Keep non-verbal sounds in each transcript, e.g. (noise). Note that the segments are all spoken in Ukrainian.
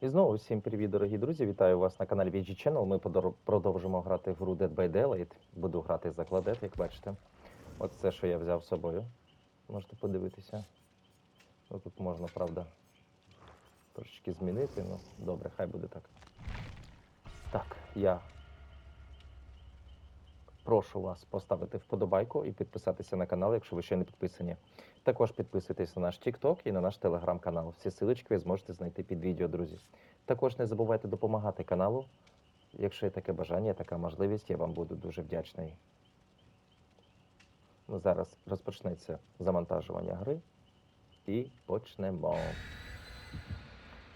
І знову всім привіт, дорогі друзі! Вітаю вас на каналі VG Channel. Ми продовжимо грати в гру Dead by Daylight. Буду грати за кладет, як бачите. От це, що я взяв з собою. Можете подивитися. Ну, тут можна, правда, трошечки змінити. Ну, добре, хай буде так. Так, я прошу вас поставити вподобайку і підписатися на канал, якщо ви ще не підписані. Також підписуйтесь на наш TikTok і на наш телеграм-канал. Всі силочки ви зможете знайти під відео, друзі. Також не забувайте допомагати каналу. Якщо є таке бажання, така можливість, я вам буду дуже вдячний. Ну, зараз розпочнеться завантажування гри і почнемо.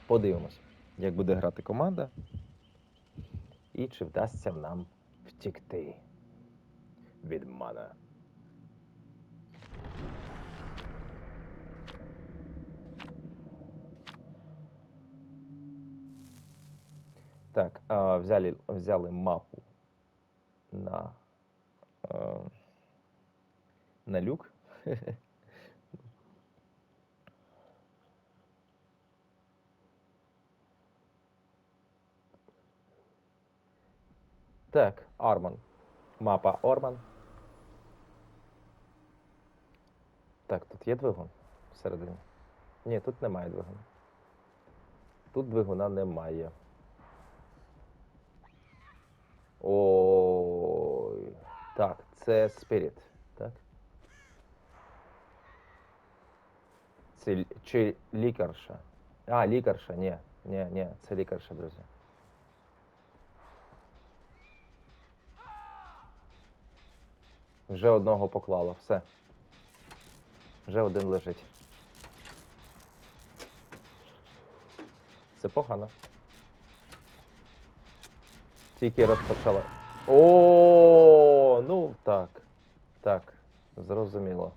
Подивимось, як буде грати команда і чи вдасться нам втікти від мене. Так, а, взяли, взяли мапу на, а, на люк. (laughs) Так, Арман. Мапа Орман. Так, тут є двигун всередині? Ні, тут немає двигуна. Тут двигуна немає. Ой. Так, це Spirit, так? Це чи лікарша? А, лікарша, ні. Ні, ні, це лікарша, друзі. Вже одного поклало, все. Вже один лежить. Це погано. Тільки розпочала. О, ну так. Так, зрозуміло.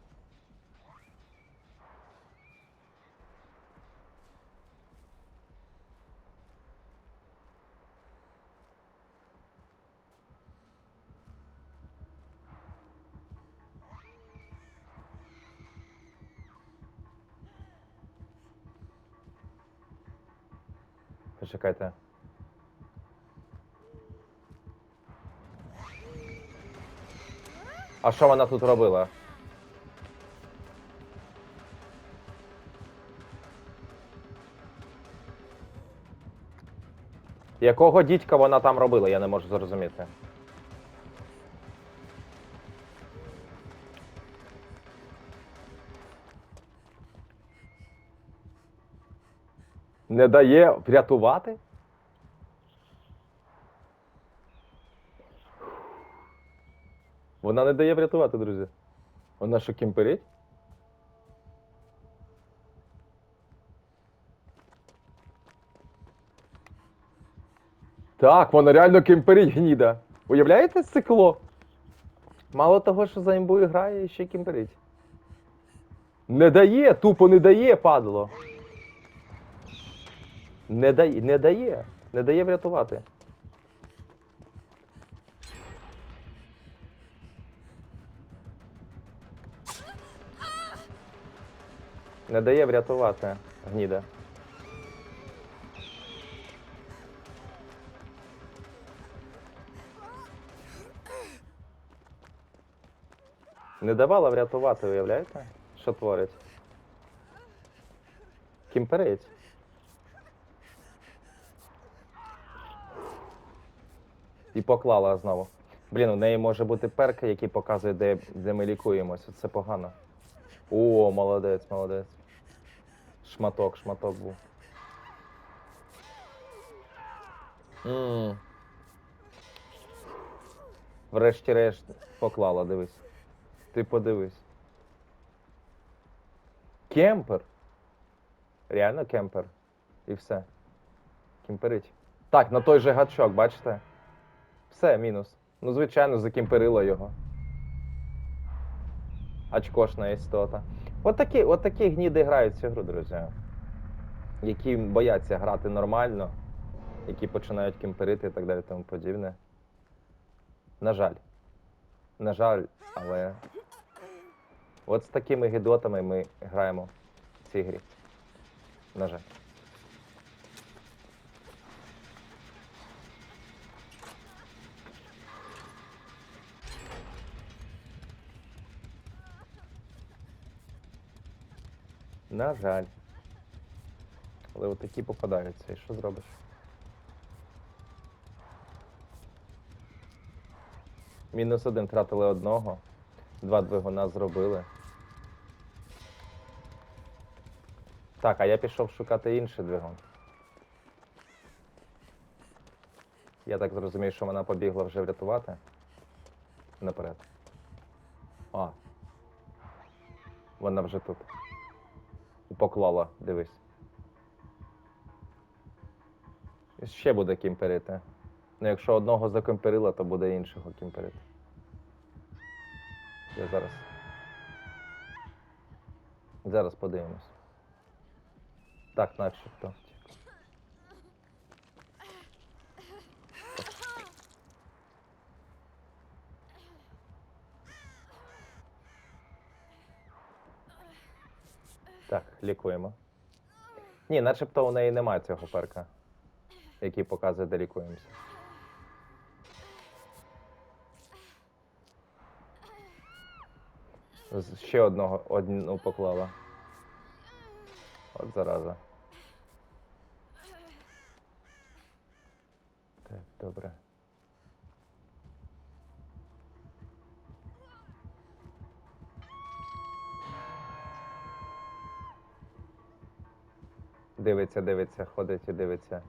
Почекайте. А що вона тут робила? Якого дідька вона там робила, я не можу зрозуміти. Не дає врятувати? Вона не дає врятувати, друзі. Вона що кімперить? Так, вона реально кімперить гніда. Уявляєте цикло? Мало того, що за імбою грає, ще кімперить. Не дає, тупо не дає, падло. Не дає, не дає. Не дає врятувати. Не дає врятувати гніда. Не давала врятувати, уявляєте? Що творить? Кімперить. І поклала знову. Блін, у неї може бути перка, який показує, де, де ми лікуємося. Це погано. О, молодець, молодець. Шматок, шматок був. м Врешті-решт поклала, дивись. Ти подивись. Кемпер. Реально кемпер. І все. Кемперить. Так, на той же гачок, бачите? Все, мінус. Ну, звичайно, закімперило його. Очкошна істота. От такі, от такі гніди грають цю гру, друзі. Які бояться грати нормально, які починають кімперити і так далі тому подібне. На жаль. На жаль, але. От з такими гідотами ми граємо в цій грі. На жаль. На жаль. Але от такі попадаються. І що зробиш? Мінус один втратили одного. Два двигуна зробили. Так, а я пішов шукати інший двигун. Я так зрозумів, що вона побігла вже врятувати. Наперед. А. Вона вже тут. Поклала, дивись. Ще буде кімперити. Ну, якщо одного закемперила, то буде іншого кімперити. Я зараз. Зараз подивимось. Так, начебто. Так, лікуємо. Ні, начебто у неї немає цього перка, який показує, де лікуємося. Ще одного одну поклала. От зараза. Так, добре. Дивиться, дивиться, ходить і дивиться.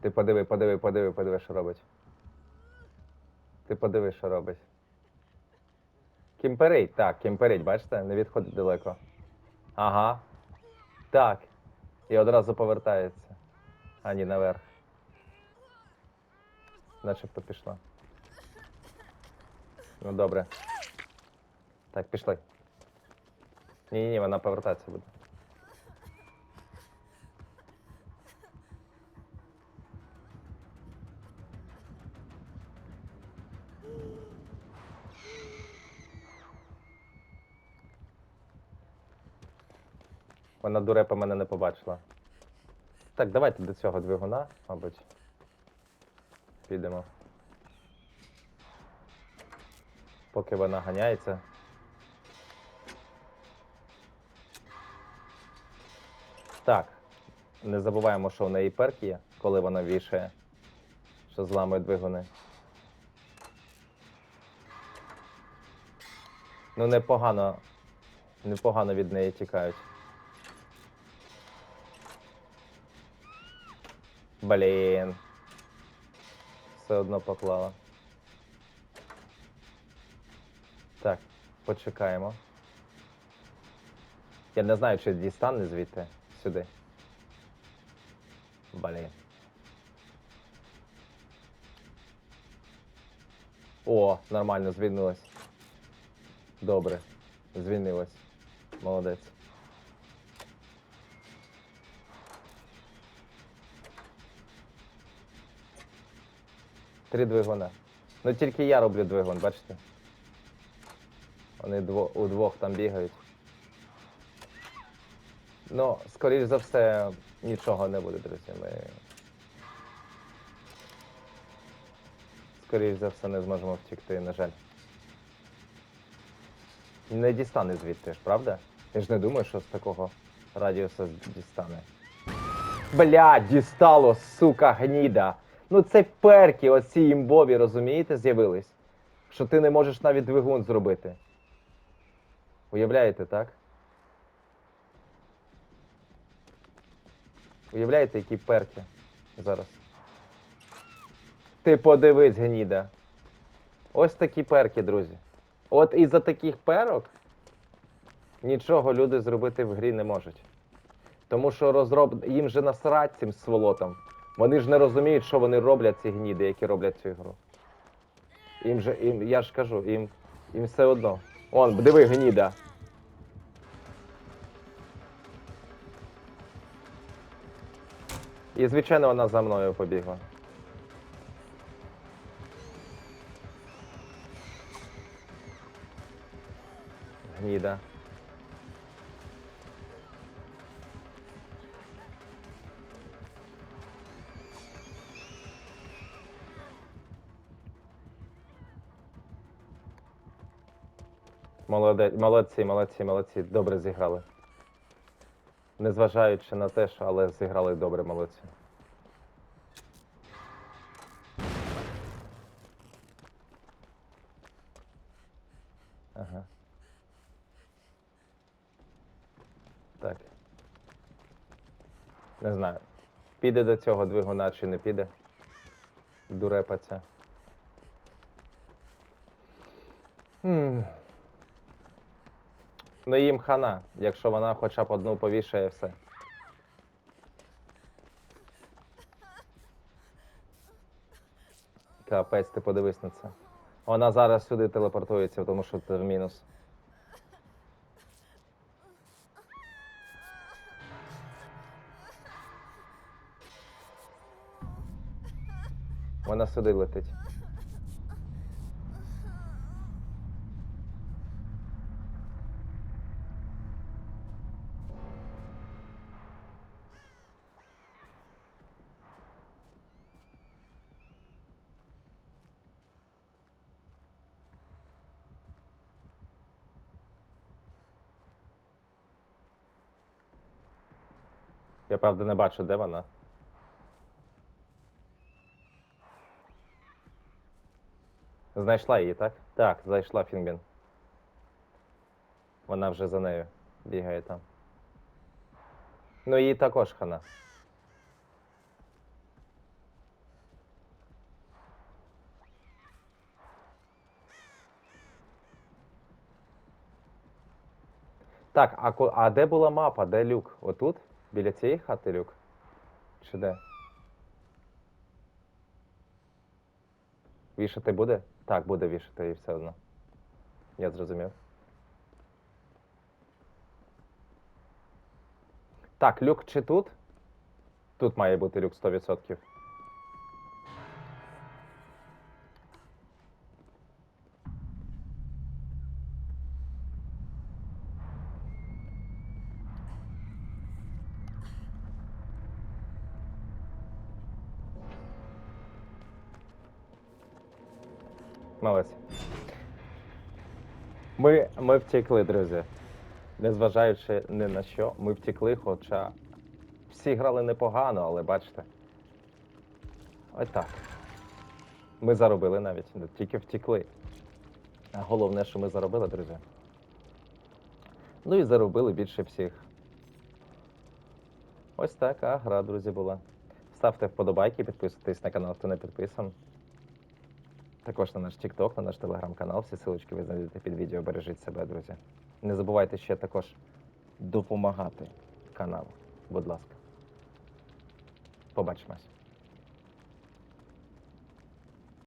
Ти подиви, подиви, подиви, подиви, що робить. Ти подиви, що робить. Кімперить, так, кімперить, бачите, не відходить далеко. Ага. Так. І одразу повертається. А ні, наверх. Начебто пішла. Ну добре. Так, пішли. Ні, ні, ні, вона повертатися буде. Вона дурепа мене не побачила. Так, давайте до цього двигуна, мабуть. Підемо. Поки вона ганяється. Так. Не забуваємо, що в неї перк є, коли вона вішає, що зламує двигуни. Ну, непогано. Непогано від неї тікають. Блін. Все одно поклала. Так, почекаємо. Я не знаю, чи дістане звідти сюди. Блін. О, нормально, звільнилась. Добре. Звільнилась. Молодець. Три двигуна. Ну тільки я роблю двигун, бачите? Вони дво, удвох там бігають. Ну, скоріш за все, нічого не буде, друзі. Ми. Скоріш за все, не зможемо втікти, на жаль. Не дістане звідти ж, правда? Я ж не думаю, що з такого радіуса дістане. Бля, дістало, сука, гніда. Ну це перки, оці імбові, розумієте, з'явились. Що ти не можеш навіть двигун зробити. Уявляєте, так? Уявляєте, які перки зараз. Ти подивись, гніда. Ось такі перки, друзі. От із-за таких перок нічого люди зробити в грі не можуть. Тому що розроб... їм же насрать цим сволотам. Вони ж не розуміють, що вони роблять, ці гніди, які роблять цю ігру. Їм же, їм, я ж кажу, їм, їм все одно. Он, диви, гніда. І, звичайно, вона за мною побігла. Гніда. Молоде... Молодці, молодці, молодці. Добре зіграли. Незважаючи на те, що але зіграли добре, молодці. Ага. Так. Не знаю. Піде до цього двигуна чи не піде. Дурепа ця. М. Ну їм хана, якщо вона хоча б одну повішає все. Капець, ти подивись на це. Вона зараз сюди телепортується, тому що це в мінус. Вона сюди летить. Я правда не бачу, де вона. Знайшла її, так? Так, знайшла Фінгбін. Вона вже за нею бігає там. Ну їй також хана. Так, а, а де була мапа? Де люк? Отут? Біля цієї хати люк? Чи де? Вішати буде? Так, буде вішати і все одно. Я зрозумів. Так, люк чи тут? Тут має бути люк 100%. Молодець. Ми, ми втекли, друзі. Незважаючи ні на що, ми втекли, хоча всі грали непогано, але бачите. Ось так. Ми заробили навіть, тільки втекли. А головне, що ми заробили, друзі. Ну і заробили більше всіх. Ось така гра, друзі, була. Ставте вподобайки, підписуйтесь на канал, хто не підписан. Також на наш TikTok, на наш телеграм-канал. Всі силочки ви знайдете під відео. Бережіть себе, друзі. Не забувайте ще також допомагати каналу. Будь ласка. Побачимось.